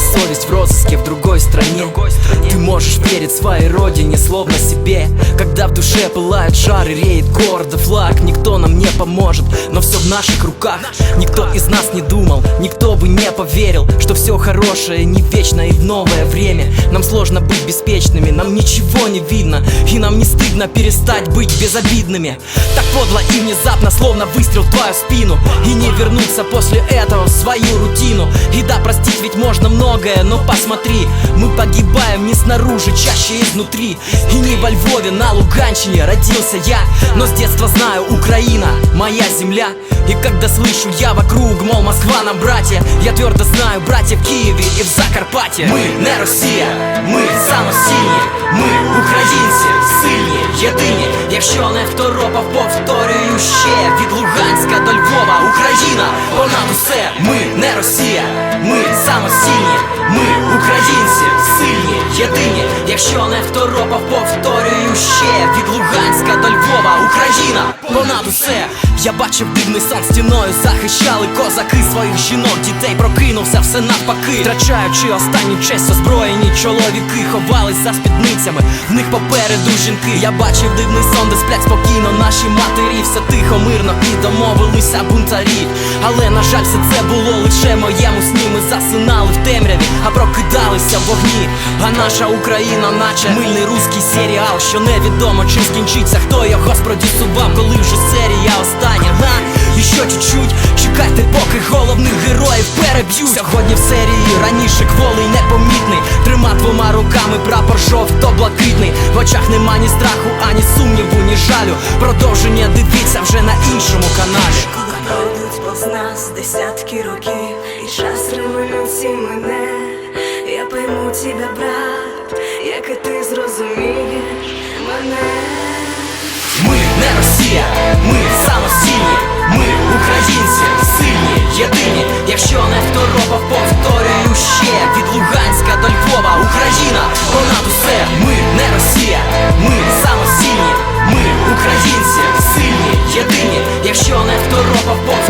совесть в розыске в другой стране. Ты можешь верить своей родине, словно себе В душе пылает жар и реет города флаг. Никто нам не поможет, но все в наших руках. Никто из нас не думал, никто бы не поверил Что все хорошее не вечно и в новое время. Нам сложно быть беспечными, нам ничего не видно И нам не стыдно перестать быть безобидными. Так подло и внезапно, словно выстрел в твою спину. И не вернуться после этого в свою рутину. И да, простить ведь можно многое, но посмотри Мы погибаем не снаружи, чаще изнутри. И не во Львове, на Луганщине родился я Но с детства знаю, Украина, моя земля И когда слышу я вокруг, мол, Москва нам братья Я твердо знаю, братья в Киеве і в Закарпатті Ми не Росія, ми самостійні, ми українці, сильні, єдині Якщо не второпав, повторюю ще Від Луганська до Львова, Україна, понад усе Ми не Росія, ми самостійні, ми українці, сильні, єдині Якщо не второпав, повторюю ще. Від Луганська до Львова, Україна, понад усе Я бачив дивний сон стіною, захищали козаки своїх жінок, дітей прокинувся все навпаки, втрачаючи останню честь, озброєні чоловіки ховались за спідницями, в них попереду жінки. Я бачив дивний сон, де сплять спокійно наші матері, все тихо, мирно і домовилися бунтарі. Але на жаль, все це було лише моєму сні. Ми засинали в темряві, а прокидалися в вогні. А наша Україна, наче мильний руський серіал, що невідомо чим скінчиться, хто його спродюсував, коли вже серія остання. Га? І що чуть-чуть, чекайте, поки головних героїв переб'ють Сьогодні в серії раніше кволий непомітний Трима двома руками прапор жовто-блакитний В очах нема ні страху, ані сумніву, ні жалю Продовження дивіться вже на іншому каналі Пройдуть повз нас десятки років, і час революції мене. Я пойму тебе, брат, як і ти зрозумієш мене. Росія, ми самостійні, ми українці, сильні, єдині. Якщо не второпав, повторюю ще від Луганська до Львова, Україна, понад усе, ми не Росія, ми самостійні, ми українці, сильні, єдині. Якщо не второпав, повторюю